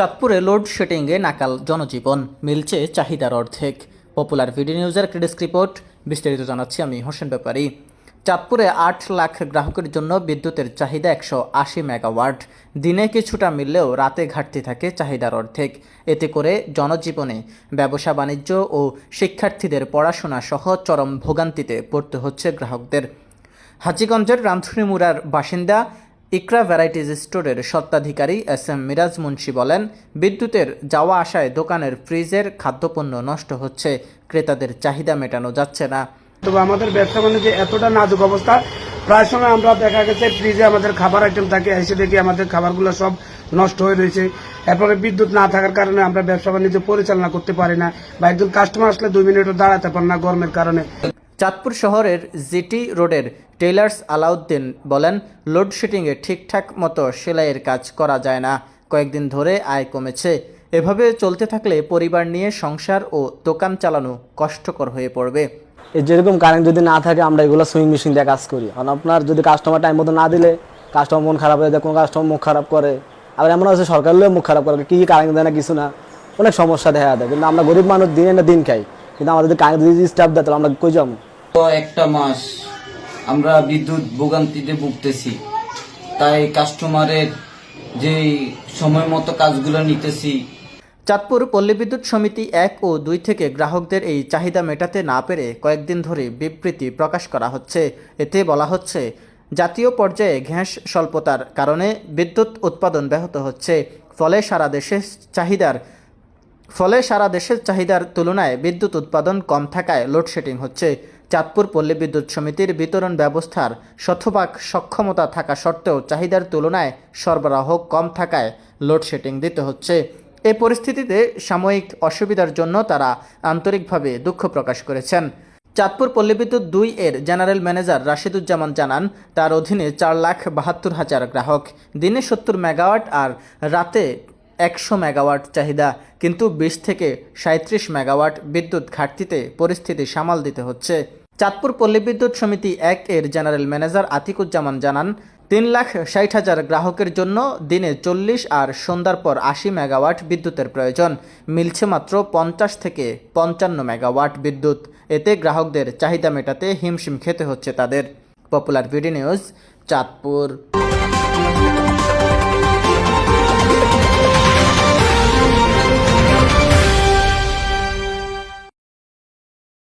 চাঁদপুরে লোডশেডিংয়ে নাকাল জনজীবন, মিলছে চাহিদার অর্ধেক। পপুলার ভিডিও নিউজের ক্রেডিস্ক রিপোর্ট, বিস্তারিত জানাচ্ছি আমি হোসেন ব্যাপারী। চাঁদপুরে আট লাখ গ্রাহকের জন্য বিদ্যুতের চাহিদা একশো আশি মেগাওয়াট। দিনে কিছুটা মিললেও রাতে ঘাটতি থাকে চাহিদার অর্ধেক। এতে করে জনজীবনে ব্যবসা, বাণিজ্য ও শিক্ষার্থীদের পড়াশোনা সহ চরম ভোগান্তিতে পড়তে হচ্ছে গ্রাহকদের। হাজিগঞ্জের রামধুনিমুড়ার বাসিন্দা ইকরা ভ্যারাইটিজ স্টোরের স্বত্বাধিকারী এস এম মিরাজ মুন্সি বলেন, বিদ্যুতের যাওয়া আসায় দোকানের ফ্রিজের খাদ্যপণ্য নষ্ট হচ্ছে, ক্রেতাদের চাহিদা মেটানো যাচ্ছে না। তবে আমাদের ব্যবসা বাণিজ্যে এতটা নাজুক অবস্থা, প্রায় সময় আমরা দেখা গেছে ফ্রিজে আমাদের খাবার আইটেম থাকে, এসে দেখি আমাদের খাবারগুলো সব নষ্ট হয়ে রয়েছে। এরপরে বিদ্যুৎ না থাকার কারণে আমরা ব্যবসা বাণিজ্য পরিচালনা করতে পারি না বা একজন কাস্টমার আসলে দুই মিনিটও দাঁড়াতে পারে না গরমের কারণে। চাঁদপুর শহরের জিটি রোডের টেইলার্স আলাউদ্দিন বলেন, লোডশেডিংয়ে ঠিকঠাক মতো সেলাইয়ের কাজ করা যায় না। কয়েকদিন ধরে আয় কমেছে। এভাবে চলতে থাকলে পরিবার নিয়ে সংসার ও দোকান চালানো কষ্টকর হয়ে পড়বে। যেরকম কারেন্ট যদি না থাকে, আমরা এগুলো সুইং মেশিন দিয়ে কাজ করি। কারণ আপনার যদি কাস্টমার টাইম মতো না দিলে কাস্টমার মন খারাপ হয়ে যায়, কোনো কাস্টমার মুখ খারাপ করে। আবার এমন আছে সরকার লোক মুখ খারাপ করে, কী কারেন্ট দেয় না, কিছু না। অনেক সমস্যা দেখা দেয়। কিন্তু আমরা গরিব মানুষ দিনে না দিন খাই। কিন্তু আমাদের যদি কারেন্ট যদি স্টাফ দেয়, তাহলে আমরা কই যাব? একটা মাস আমরা বিদ্যুৎ ভোগান্তিতে ভুগতেছি। তাই কাস্টমারের যে সময় মতো কাজগুলো নিতেছি। চাঁদপুর পল্লী বিদ্যুৎ সমিতি এক ও দুই থেকে গ্রাহকদের এই চাহিদা মেটাতে না পেরে কয়েকদিন ধরে বিবৃতি প্রকাশ করা হচ্ছে। এতে বলা হচ্ছে, জাতীয় পর্যায়ে গ্যাস স্বল্পতার কারণে বিদ্যুৎ উৎপাদন ব্যাহত হচ্ছে। ফলে সারা দেশে চাহিদার, ফলে সারা দেশের চাহিদার তুলনায় বিদ্যুৎ উৎপাদন কম থাকায় লোডশেডিং হচ্ছে। চাঁদপুর পল্লী বিদ্যুৎ সমিতির বিতরণ ব্যবস্থার শতভাগ সক্ষমতা থাকা সত্ত্বেও চাহিদার তুলনায় সরবরাহ কম থাকায় লোডশেডিং দিতে হচ্ছে। এ পরিস্থিতিতে সাময়িক অসুবিধার জন্য তারা আন্তরিকভাবে দুঃখ প্রকাশ করেছেন। চাঁদপুর পল্লীবিদ্যুৎ দুই এর জেনারেল ম্যানেজার রাশিদুজ্জামান জানান, তার অধীনে চার লাখ বাহাত্তর হাজার গ্রাহক। দিনে সত্তর মেগাওয়াট আর রাতে একশো মেগাওয়াট চাহিদা, কিন্তু বিশ থেকে সাঁত্রিশ মেগাওয়াট বিদ্যুৎ ঘাটতিতে পরিস্থিতি সামাল দিতে হচ্ছে। চাঁদপুর পল্লী বিদ্যুৎ সমিতি এক এর জেনারেল ম্যানেজার আতিকুজ্জামান জানান, তিন লাখ ষাট হাজার গ্রাহকের জন্য দিনে চল্লিশ আর সন্ধ্যার পর আশি মেগাওয়াট বিদ্যুতের প্রয়োজন। মিলছে মাত্র পঞ্চাশ থেকে পঞ্চান্ন মেগাওয়াট বিদ্যুৎ। এতে গ্রাহকদের চাহিদা মেটাতে হিমশিম খেতে হচ্ছে তাদের। Popular BD news Chandpur.